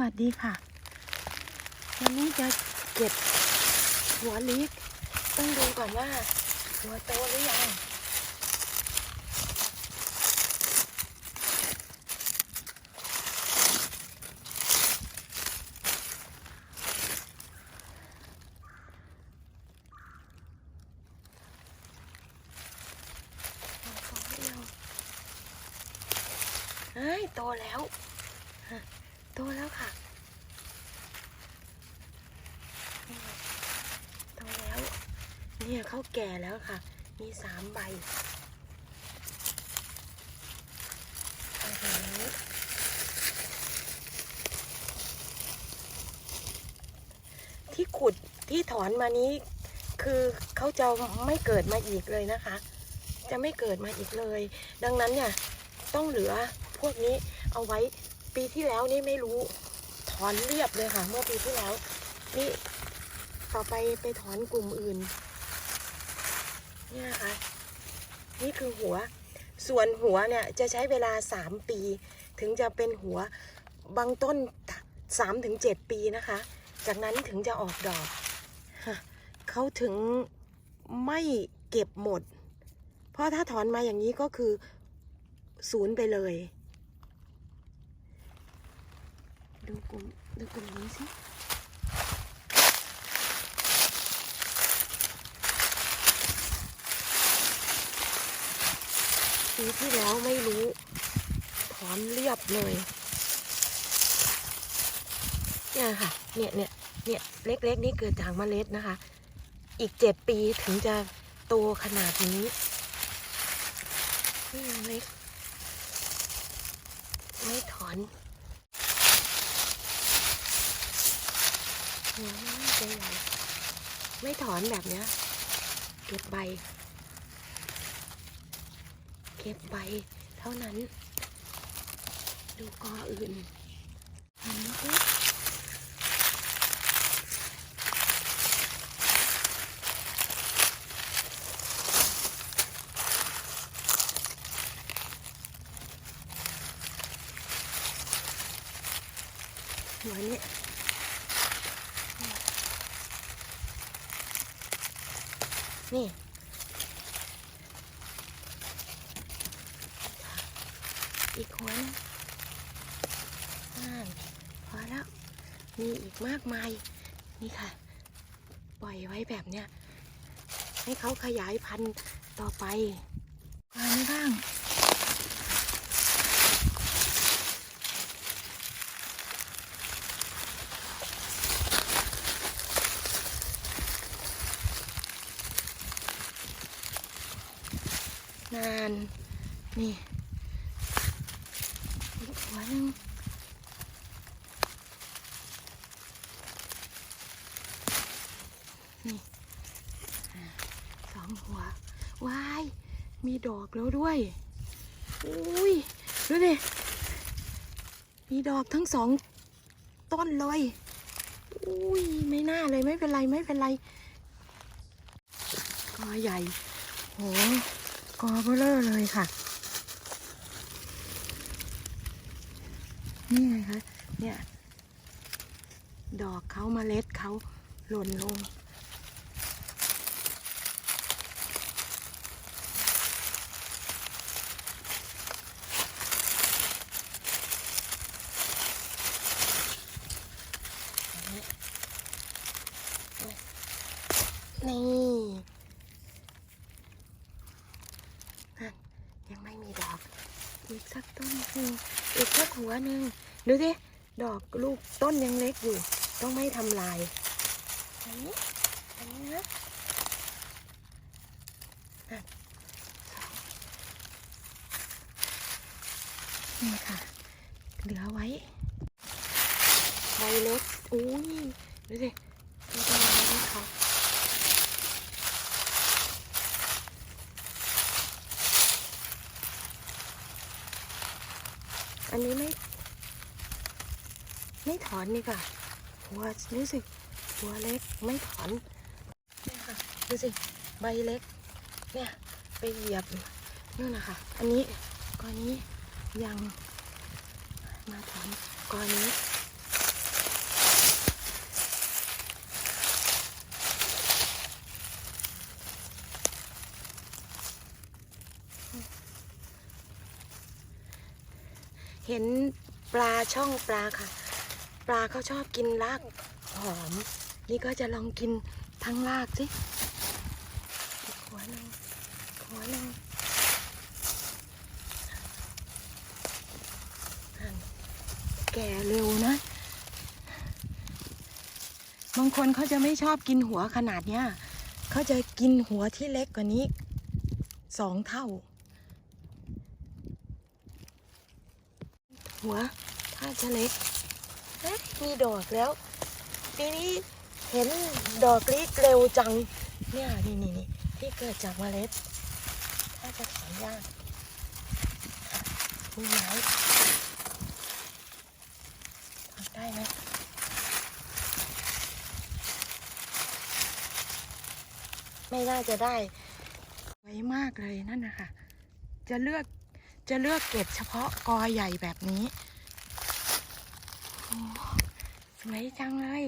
วัสดีค่ะวันนี้จะเก็บหัวลิกต้องดูก่อนว่า หัวโตหรือยังเฮ้ย โตแล้ว โตแล้วค่ะโตแล้ว เนี่ยเขาแก่แล้วค่ะ มีสามใบที่ขุดที่ถอนมานี้ คือเขาจะไม่เกิดมาอีกเลยนะคะ จะไม่เกิดมาอีกเลย ดังนั้นเนี่ย ต้องเหลือพวกนี้เอาไว้ ปีที่แล้วนี่ไม่รู้ ถอนเรียบเลยค่ะ เมื่อปีที่แล้ว นี่ต่อไปไปถอนกลุ่มอื่นเนี่ยนะคะ นี่คือหัว ส่วนหัวเนี่ยจะใช้เวลาสามปี ถึงจะเป็นหัวบางต้นสามถึงเจ็ดปีนะคะ จากนั้นถึงจะออกดอกเขาถึงไม่เก็บหมด เพราะถ้าถอนมาอย่างนี้ก็คือศูนย์ไปเลย ดูกลุ่มดูกลุ่มนี้สิปีที่แล้วไม่รู้ถอนเรียบเลย เนี่ยค่ะ เนี่ยเนี่ยเนี่ยเล็กๆนี่เกิดจากเมล็ดนะคะ อีกเจ็ดปีถึงจะโตขนาดนี้นี่ยังเล็กไม่ถอน หัวมันน่าจะใหญ่ไม่ถอนแบบเนี้ย เก็บใบ เก็บใบเท่านั้น ดูกออื่นเห็นไหมคะหัวเนี่ย นี่อีกหัวนึงนั่นพอแล้ว มีอีกมากมาย นี่ค่ะ ปล่อยไว้แบบเนี้ย ให้เขาขยายพันธุ์ต่อไปมานบ้าง นาน นี่หัวนึงนี่สองหัววาย มีดอกแล้วด้วย อุ้ย ดูดิ มีดอกทั้งสองต้นเลย อุ้ย ไม่น่าเลยไม่เป็นไรไม่เป็นไรกอใหญ่ โห กอเบลอเลยค่ะ นี่ไงคะ เนี่ย ดอกเขาเมล็ดเขาหล่นลง นี่นยังไม่มีดอก อีกสักต้นหนึ่งอีกสักหัวหนึ่งดูสิดอกลูกต้นยังเล็กอยู่ ต้องไม่ทำลายอันนี้อันนี้นะนี่ค่ะ เหลือไว้ใบเล็กอุ้ยดูสิ อนนี่ค่ะ หัวรู้สึกหัวเล็กไม่ถอนนี่ค่ะดูสิใบเล็ก เนี่ยไปเหยียบนู่นนะคะ อันนี้ก้อนนี้ยังมาถอนก้อนนี้เห็นปลาช่องปลาค่ะ ปลาเขาชอบกินรากหอม นี่ก็จะลองกินทั้งรากสิหัวหนึ่งหัวหนึ่งแก่เร็วนะ บางคนเขาจะไม่ชอบกินหัวขนาดเนี้ยเขาจะกินหัวที่เล็กกว่านี้สองเท่า หัวถ้าจะเล็ก เอ๊ะมีดอกแล้วปีนี้เห็นดอกรีดเร็วจัง เนี่ยนี่นี่นี่ที่เกิดจากเมล็ด ถ้าจะถอนยากมีไม้ถอนได้ไหมไม่น่าจะได้ไว้มากเลยนั่นนะคะ จะเลือกจะเลือกเก็บเฉพาะกอใหญ่แบบนี้ สวยจังเลย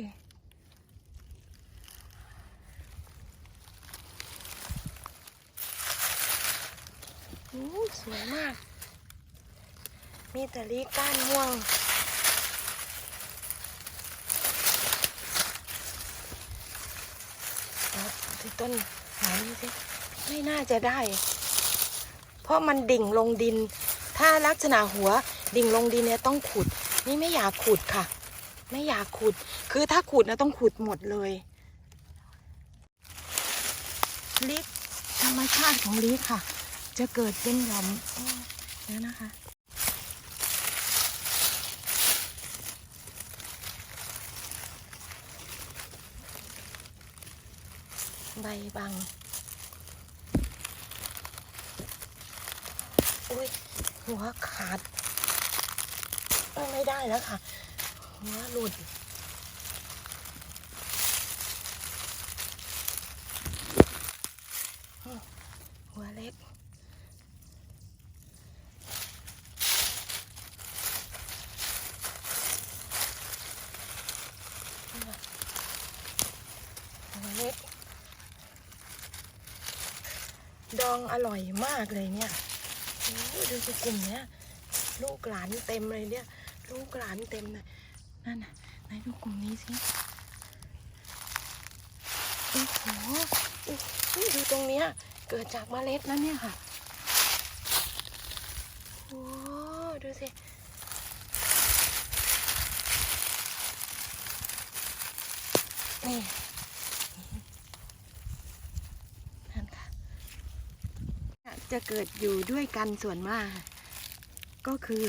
โอ้สวยมาก มีแต่ลีก้านม่วงต้นหานี่สิไม่น่าจะได้ เพราะมันดิ่งลงดิน ถ้าลักษณะหัว ดิ่งลงดินเนี่ยต้องขุด นี่ไม่อยากขุดค่ะ ไม่อยากขุด คือถ้าขุดนะต้องขุดหมดเลยลิกธรรมชาติของลิกค่ะ จะเกิดเป็นหย่อมอ้อแล้วนะคะใบบัง อุ้ยหัวขาด ไม่ได้แล้วค่ะหัวหลุดหัวเล็กหัวเล็ก ดองอร่อยมากเลยเนี่ยโอ้ยดูสิกลุ่มเนี้ย ลูกหลานเต็มเลยเนี่ย ลูกหลานเต็มเลยนั่นน่ะไหนดูกลุ่มนี้สิโอ้โหดูตรงเนี้ยเกิดจากเมล็ดนะเนี่ยค่ะโอ้ดูสินี่นั่นค่ะจะเกิดอยู่ด้วยกันส่วนมาก ก็คือ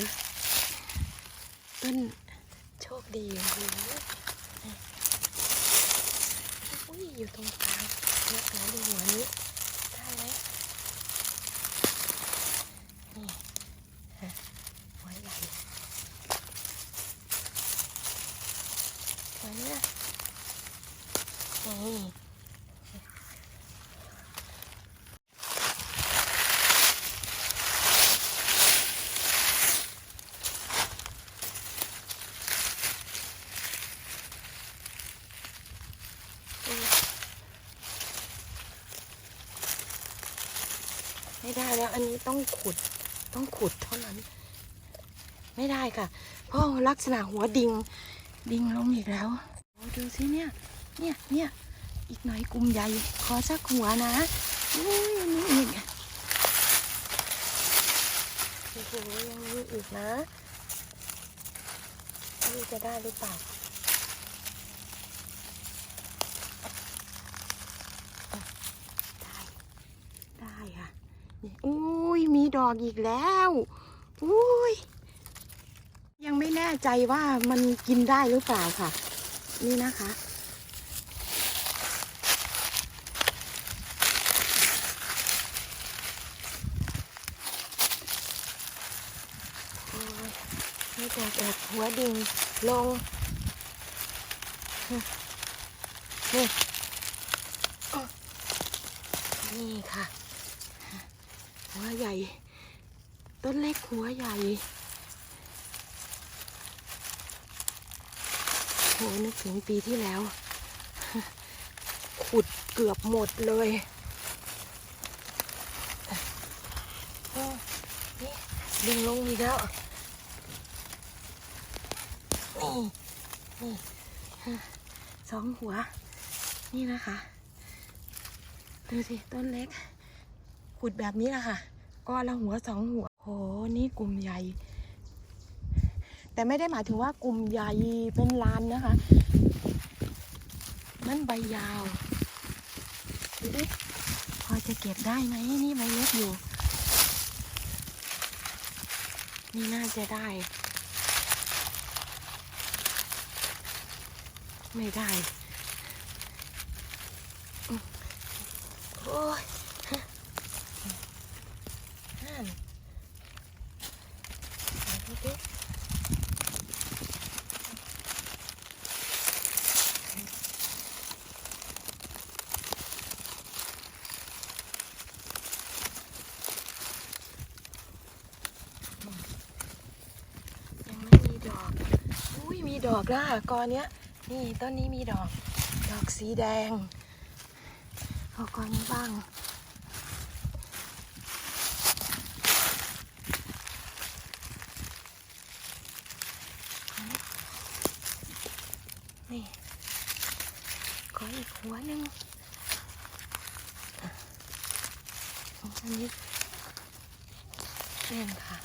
ต้น โชคดีโอ้โหนี่อุ้ยอยู่ตรงกลางเลือกแล้วดูหัวนี้ได้ไหมนี่หัวใหญ่หัวเนี้ยนี่ ได้แล้ว อันนี้ต้องขุดต้องขุดเท่านั้น ไม่ได้ค่ะ เพราะลักษณะหัวดิง ดิงลงอีกแล้วดูสิเนี่ยเนี่ยเนี่ยอีกหน่อยกลุ่มใหญ่ขอสักหัวนะอุ้ยนี่อีกโอ้โหยังมีอีกนะนี่จะได้หรือเปล่า ได้ ได้ค่ะนี่ อุ้ยมีดอกอีกแล้วอุ้ยยังไม่แน่ใจว่ามันกินได้หรือเปล่าค่ะ นี่นะคะโอ้ยไม่แต่แบบหัวดิ่งลง นี่นี่ค่ะ หัวใหญ่ ต้นเล็กหัวใหญ่โหนึกถึงปีที่แล้ว ขุดเกือบหมดเลยนี่ดึงลงอีกแล้วนี่นี่สองหัว นี่นะคะ ดูสิ ต้นเล็ก ขุดแบบนี้แหละค่ะก้อนละหัวสองหัวโหนี่กลุ่มใหญ่ แต่ไม่ได้หมายถึงว่ากลุ่มใหญ่เป็นลานนะคะมันใบยาวดูดิพอจะเก็บได้ไหมนี่ใบเล็กอยู่ นี่น่าจะได้ ไม่ได้ โอ้ยฮะนั่นไหนดูดิยังไม่มีดอก อุ้ยมี ดอกแล้วค่ะกอเนี้ย นี่ต้นนี้มีดอก ดอกสีแดงเอากอนี้บ้างนี่ขออีกหัวหนึ่งอันนี้เล่นค่ะ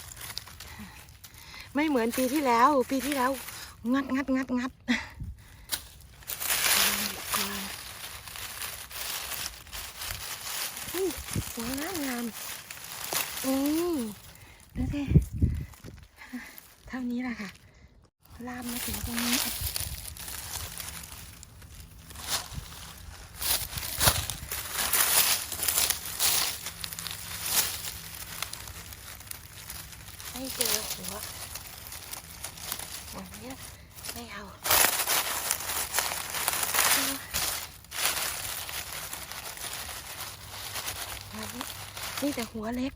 ไม่เหมือนปีที่แล้ว ปีที่แล้ว งัดงัดงัดงัดก่อนอุ้ยสวยงามงามอืมดูสิเท่านี้แหละค่ะ ลามมาถึงตรงนี้ไม่เจอหัว วันนี้ไม่เอาวันนี้นี่แต่หัวเล็ก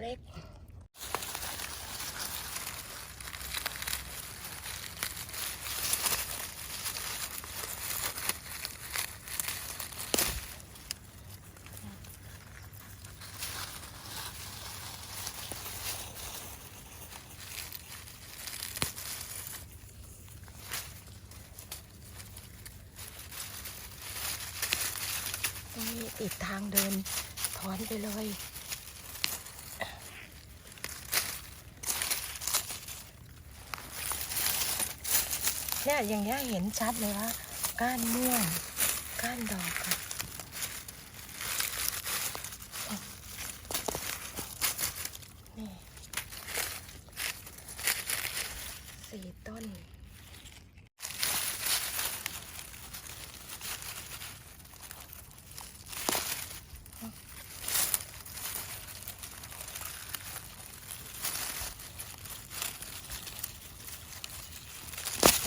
เล็ก ติดทางเดินถอนไปเลย เนี่ยอย่างเงี้ยเห็นชัดเลยว่า ก้านม่วง ก้านดอกค่ะนี่สี่ต้น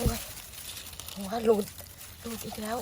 โอ้ย ว่าหลุดหลุดอีกแล้ว